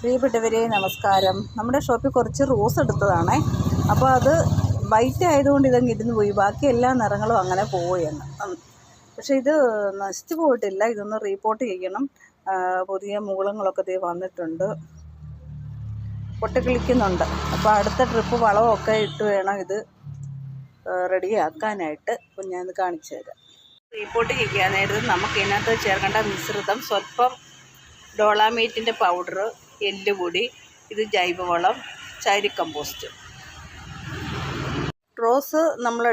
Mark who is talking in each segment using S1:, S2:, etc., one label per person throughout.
S1: പ്രിയപ്പെട്ടവരെ നമസ്കാരം. നമ്മുടെ ഷോപ്പിൽ കുറച്ച് റോസ് എടുത്തതാണേ. അപ്പോൾ അത് വൈറ്റ് ആയതുകൊണ്ട് ഇതങ്ങ് ഇരുന്ന് പോയി. ബാക്കി എല്ലാ നിറങ്ങളും അങ്ങനെ ഉം. പക്ഷേ ഇത് നശിച്ചു പോയിട്ടില്ല. ഇതൊന്ന് റീപോർട്ട് ചെയ്യണം. പുതിയ മൂളങ്ങളൊക്കെ ഇത് വന്നിട്ടുണ്ട്. പൊട്ടിക്കിളിക്കുന്നുണ്ട്. അപ്പോൾ അടുത്ത ട്രിപ്പ് വളമൊക്കെ ഇട്ട് വേണം ഇത് റെഡിയാക്കാനായിട്ട്. അപ്പം ഞാനത് കാണിച്ചു തരാം. റീപോർട്ട് ചെയ്യാനായിരുന്നു. നമുക്ക് ഇതിനകത്ത് ചേർക്കേണ്ട മിശ്രിതം സ്വല്പം ഡോളാമേറ്റിന്റെ പൗഡർ എല്ലുപൊടി ഇത് ജൈവവളം ചാരി കമ്പോസ്റ്റ് റോസ് നമ്മൾ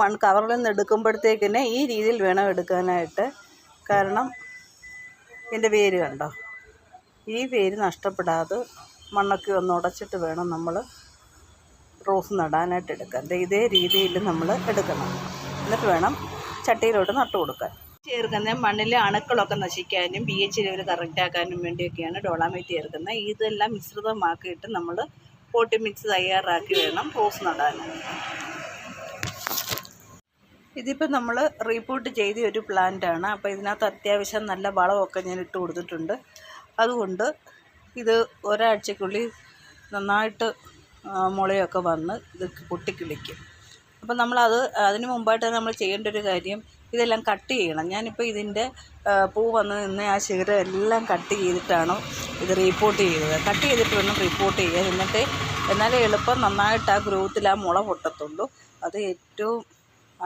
S1: മൺ കവറിൽ നിന്ന് എടുക്കുമ്പോഴത്തേക്കിന് ഈ രീതിയിൽ വേണം എടുക്കാനായിട്ട്. കാരണം ഇതിന്റെ വേര് കണ്ടോ? ഈ വേര് നഷ്ടപ്പെടാതെ മണ്ണൊക്കെ ഒന്ന് ഉടച്ചിട്ട് വേണം നമ്മൾ റോസ് നടാനായിട്ട് എടുക്കാൻ. ഇതേ രീതിയിൽ നമ്മൾ എടുക്കണം. എന്നിട്ട് വേണം ചട്ടിയിലോട്ട് നട്ടു കൊടുക്കാൻ ചേർക്കുന്ന മണ്ണിലെ അണുക്കളൊക്കെ നശിക്കാനും പി എച്ച് ലെവൽ കറക്റ്റ് ആക്കാനും വേണ്ടിയൊക്കെയാണ് ഡോളാമൈറ്റ് ചേർക്കുന്നത് ഇതെല്ലാം മിശ്രിതമാക്കിയിട്ട് നമ്മൾ പോട്ടി മിക്സ് തയ്യാറാക്കി വേണം റോസ് നടാൻ. ഇതിപ്പോൾ നമ്മൾ റീപ്പോർട്ട് ചെയ്ത ഒരു പ്ലാന്റാണ് അപ്പോൾ ഇതിനകത്ത് അത്യാവശ്യം നല്ല വളമൊക്കെ ഞാൻ ഇട്ട് കൊടുത്തിട്ടുണ്ട്. അതുകൊണ്ട് ഇത് ഒരാഴ്ചക്കുള്ളിൽ നന്നായിട്ട് മുളയൊക്കെ വന്ന് ഇത് പൊട്ടിക്കിളിക്കും. അപ്പം നമ്മളത് അതിന് മുമ്പായിട്ട് നമ്മൾ ചെയ്യേണ്ട ഒരു കാര്യം. ഇതെല്ലാം കട്ട് ചെയ്യണം. ഞാനിപ്പോൾ ഇതിന്റെ പൂ വന്ന് നിന്ന് ആ ശിഖരം എല്ലാം കട്ട് ചെയ്തിട്ടാണ് ഇത് റീപ്പോർട്ട് ചെയ്തത്. കട്ട് ചെയ്തിട്ട് വേണം റീപ്പോർട്ട് ചെയ്യുക എന്നിട്ട് എന്നാലേ എളുപ്പം നന്നായിട്ട് ആ ഗ്രോത്തിൽ ആ മുള പൊട്ടത്തുള്ളൂ. അത് ഏറ്റവും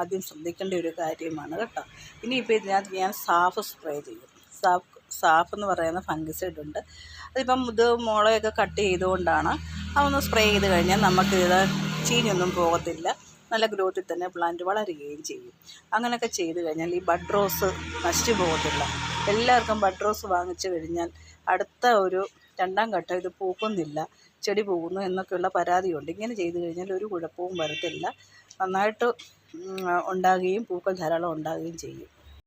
S1: ആദ്യം ശ്രദ്ധിക്കേണ്ട ഒരു കാര്യമാണ് കേട്ടോ. ഇനിയിപ്പോൾ ഇതിനകത്ത് ഞാൻ സാഫ് സ്പ്രേ ചെയ്യും. സാഫ് സാഫ് എന്ന് പറയുന്ന ഫംഗിസൈഡ് ഉണ്ട്. അതിപ്പം ഇത് മുളയൊക്കെ കട്ട് ചെയ്തുകൊണ്ടാണ് അതൊന്ന് സ്പ്രേ ചെയ്ത് കഴിഞ്ഞാൽ നമുക്ക് ചീഞ്ഞൊന്നും പോകത്തില്ല. നല്ല ഗ്രോത്തിൽ തന്നെ പ്ലാന്റ് വളരുകയും ചെയ്യും. അങ്ങനെയൊക്കെ ചെയ്ത് കഴിഞ്ഞാൽ ഈ ബഡ് റോസ് നശിച്ചു പോകത്തില്ല. എല്ലാവർക്കും ബഡ് റോസ് വാങ്ങിച്ചു കഴിഞ്ഞാൽ അടുത്ത ഒരു രണ്ടാം ഘട്ടം ഇത് പൂക്കുന്നില്ല ചെടി പോകുന്നു എന്നൊക്കെയുള്ള പരാതിയുണ്ട്. ഇങ്ങനെ ചെയ്തു കഴിഞ്ഞാൽ ഒരു കുഴപ്പവും വരത്തില്ല. നന്നായിട്ട് ഉണ്ടാകുകയും പൂക്കൾ ധാരാളം ഉണ്ടാകുകയും ചെയ്യും.